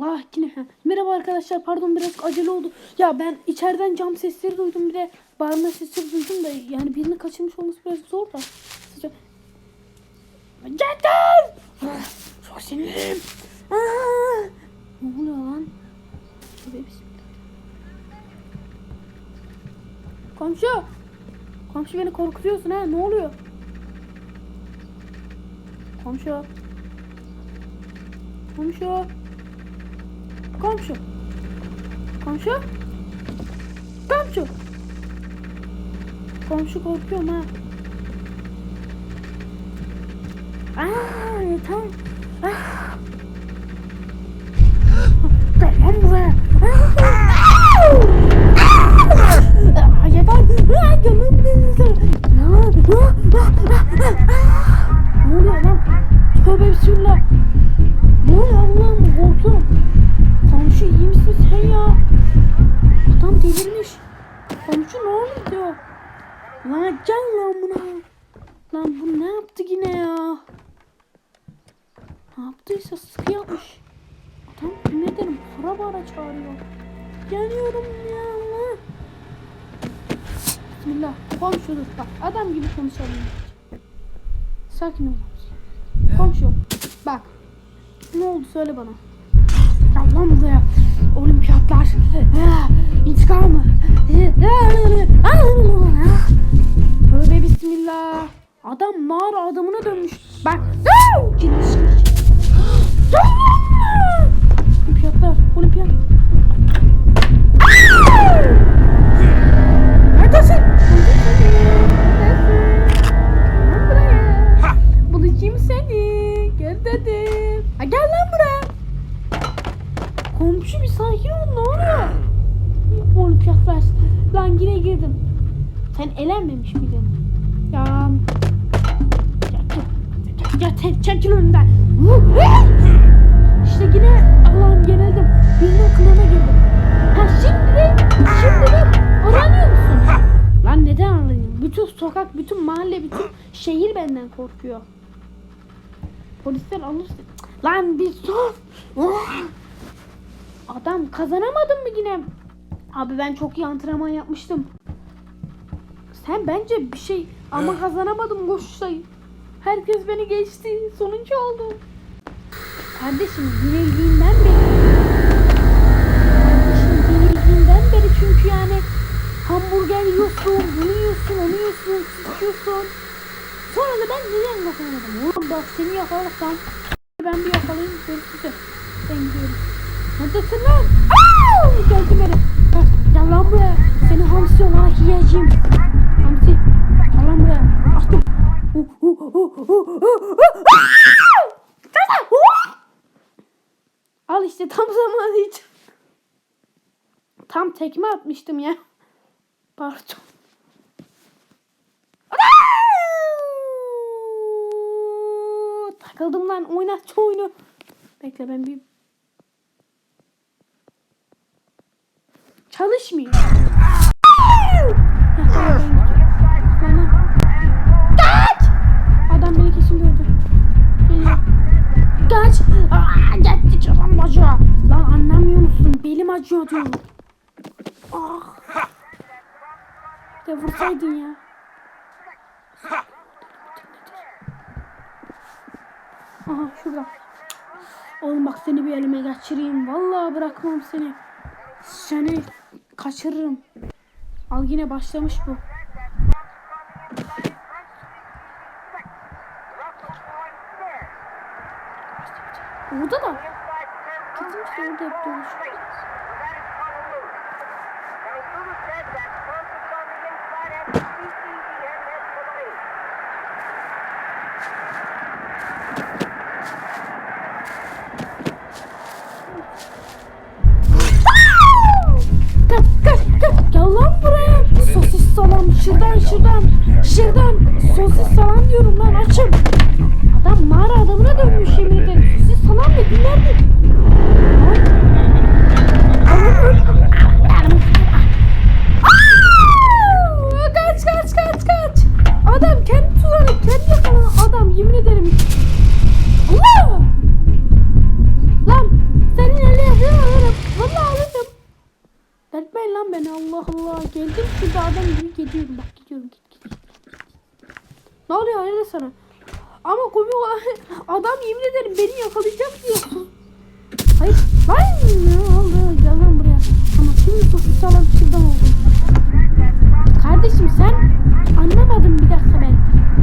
Allah yine. ha. Merhaba arkadaşlar pardon biraz acele oldu. Ya ben içeriden cam sesleri duydum bir de bağırma sesleri duydum da yani birini kaçırmış olması biraz zor da. Sıca- Yeter! Ah, Çok sinirliyim. Aa! Ne oluyor lan? Bismillah. Komşu! Komşu beni korkutuyorsun ha ne oluyor? Komşu. Komşu. Komşu. Komşu. Komşu. Komşu korkuyorum ha. Aa, yeter. Ah. Gel lan buraya. Ah, yeter. Ah, Canım benim. Para bara çağırıyor. Yanıyorum ya. Bismillah. Dur. Bak adam gibi konuşalım. Sakin ol. Komşu. Bak. Ne oldu söyle bana. Lan buraya. Olimpiyatlar. Ah, İntikamı. Tövbe bismillah. Adam mağara adamına dönmüş. Bak. Sıkıntı. Olimpiyatlar. Olimpiyat. Neredesin? Bulacağım seni. Gel dedim. Ha, gel lan buraya. Komşu bir sakin ol ne oluyor? Olimpiyatlar. Lan yine girdim. Sen elenmemiş miydin? Ya. Ya, ya, ya te- çekil önümden. İşte yine Allah'ım yenildim. Birinin kılığına girdim. Ha şimdi de, şimdi de aranıyor musun? Lan neden aranıyorsun? Bütün sokak, bütün mahalle, bütün şehir benden korkuyor. Polisler alır. Lan bir sus. Oh! Adam kazanamadın mı yine? Abi ben çok iyi antrenman yapmıştım. Sen bence bir şey ama kazanamadım sayı. Herkes beni geçti. Sonuncu oldum. Kardeşim yenildiğinden beri. Kardeşim yenildiğinden beri çünkü yani hamburger yiyorsun, bunu yiyorsun, onu yiyorsun, sıçıyorsun. Sonra da ben neden kazanamadım? Oğlum bak seni yakalarsam ben bir yakalayayım görüşürüz. Ben gidiyorum. Neredesin lan? Aa! Geldi beni. Ha, Gel lan buraya. Seni hamsi olarak yiyeceğim. Hamsi. Gel lan buraya. Açtım. Uh, uh, uh, uh, uh, uh, uh. Al işte tam zamanı için. Tam tekme atmıştım ya. Pardon. Takıldım lan oynat şu oyunu. Bekle ben bir Çalışmıyor. Kaç! Adam beni kesin gördü. Geliyor. Kaç! Canım acıyor. Lan anlamıyor musun? Belim acıyor diyorum. Ah. De vursaydın ya. Aha şurada. Oğlum bak seni bir elime geçireyim. Vallahi bırakmam seni. Seni kaçırırım. Al yine başlamış bu. Orada da. Gitmiş orada hep kaç. Gel lan buraya. Sosis salam. Diyorum lan açım. Adam mağara adamına dönmüş yemin ederim. Sosis salam ne günlerdir. Allah Allah. Geldim şurada adam gibi gidiyorum. Bak gidiyorum git git. Ne oluyor hayırdır sana? Ama komik adam yemin ederim beni yakalayacak diyor. Hayır. Hayır ne oldu? Gel buraya. Ama şimdi sosu çalan şuradan oldu. Kardeşim sen anlamadım bir dakika ben.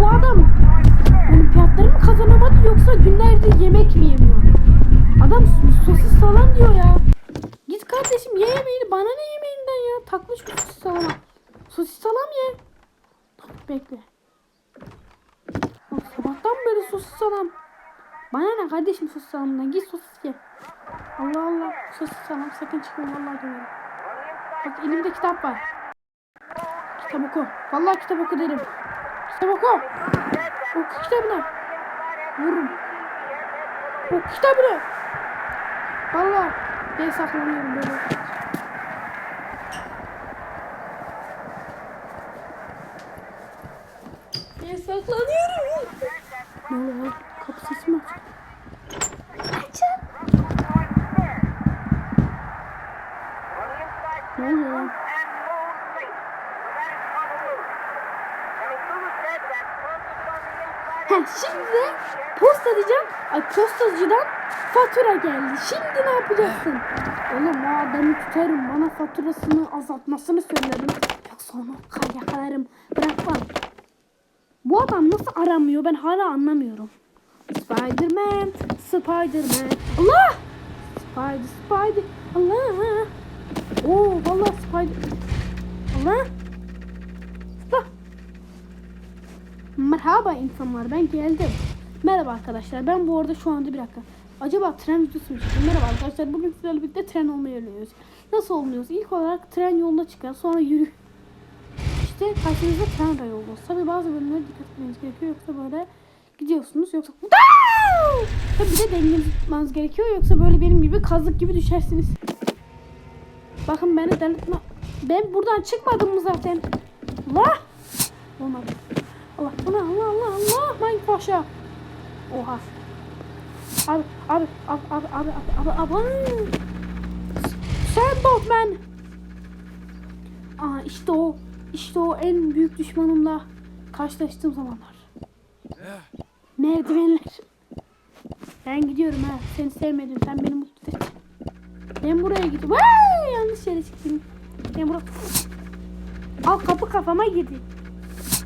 Bu adam olimpiyatları mı kazanamadı yoksa günlerdir yemek mi yemiyor? Adam sosis falan diyor ya. Git kardeşim ye yemeğini bana ne yemeği? Yemeğinden ya? Taklı şu sosis salama. Sosis salam ye. Bekle. Oğlum Sabahtan beri sosis salam. Bana ne kardeşim sosis salamından? Git sosis ye. Allah Allah. Sosis salam sakın çıkma vallahi döverim. Bak elimde kitap var. Kitap oku. Vallahi kitap oku derim. Kitap oku. Oku kitabını. Vururum. Oku kitabını. Vallahi ben saklanıyorum böyle. Ben saklanıyorum. Ne oluyor? Kapı sesi mi? Açın. Ne oluyor? Ha şimdi de postacıdan, ay postacıdan fatura geldi. Şimdi ne yapacaksın? Oğlum o adamı tutarım. Bana faturasını azaltmasını söylerim. Yoksa onu kar yakalarım. Bırak lan. Bu adam nasıl aramıyor ben hala anlamıyorum. Spiderman, Spiderman. Allah! Spider, Spider. Allah! Oo vallahi Spider. Allah! Allah! Merhaba insanlar ben geldim. Merhaba arkadaşlar ben bu arada şu anda bir dakika. Acaba tren videosu mu çekeyim? Merhaba arkadaşlar bugün sizlerle birlikte tren olmayı öğreniyoruz. Nasıl olmuyoruz? İlk olarak tren yoluna çıkar sonra yürü. İşte karşınızda tren rayı. Tabi bazı bölümlere dikkat etmeniz gerekiyor yoksa böyle gidiyorsunuz yoksa Tabi bir de dengenizi tutmanız gerekiyor yoksa böyle benim gibi kazık gibi düşersiniz. Bakın beni delirtme. Ben buradan çıkmadım mı zaten? Allah! Olmadı. Allah Allah Allah Allah Allah ben paşa. Oha. Abi abi abi abi abi abi abi abi. Sen Batman. Aa işte o işte o en büyük düşmanımla karşılaştığım zamanlar. Merdivenler. Ben gidiyorum ha. Seni sevmedim. Sen beni mutlu et. Ben buraya gidiyorum. Vay, yanlış yere çıktım. Ben buraya... Al kapı kafama girdi.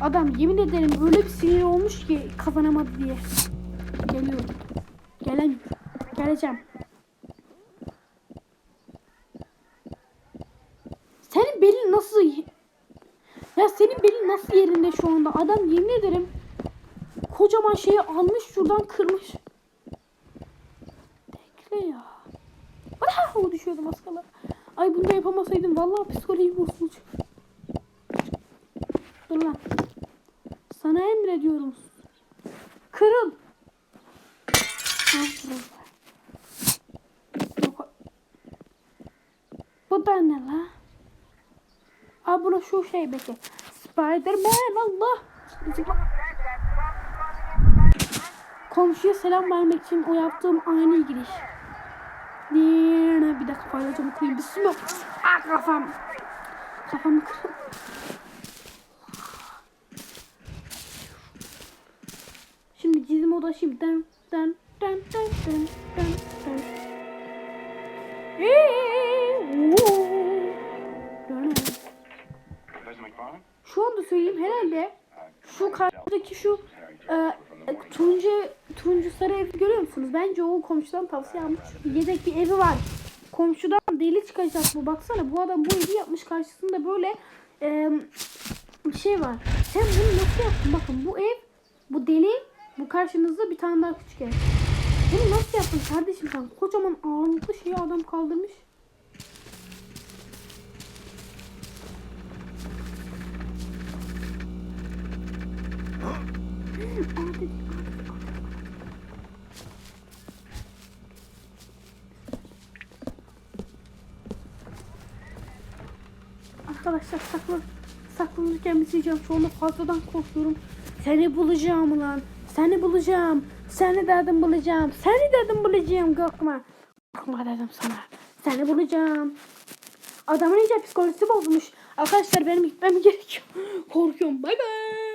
Adam yemin ederim öyle bir sinir olmuş ki kazanamadı diye. Geliyorum. Gelen geleceğim. Senin belin nasıl ya senin belin nasıl yerinde şu anda? Adam yemin ederim kocaman şeyi almış şuradan kırmış. Bekle ya. Bravo düşüyordum az kala. Ay bunu da yapamasaydım vallahi psikoloji bozulmuş. Dur lan. Sana emrediyorum. Kırıl. Ha, kırıl. Yok. Bu da ne la? Aa buna şu şey bekle. Spiderman Allah. Komşuya selam vermek için o yaptığım ani giriş. Bir dakika paylaşacağım okuyayım. Bismillah. Ah kafam. Kafamı kırdım. Şimdi çizim ulaşayım. Den den den den den den den. Eee, Şu anda söyleyeyim herhalde şu karşıdaki şu e, turuncu turuncu sarı evi görüyor musunuz? Bence o komşudan tavsiye almış. Yedek bir evi var. Komşudan deli çıkacak bu. Baksana bu adam bu evi yapmış karşısında böyle e, bir şey var. Sen bunu nasıl yaptın? Bakın bu ev bu deli bu karşınızda bir tane daha küçük ev. Bunu nasıl yaptın kardeşim sen? Kocaman ağırlıklı şeyi adam kaldırmış. Arkadaşlar saklan saklanırken bitireceğim. Şu anda fazladan korkuyorum. Seni bulacağım lan. Seni bulacağım. Seni dedim bulacağım. Seni dedim bulacağım. Korkma. Korkma dedim sana. Seni bulacağım. Adamın iyice psikolojisi bozulmuş. Arkadaşlar benim gitmem gerekiyor. Korkuyorum. Bay bay.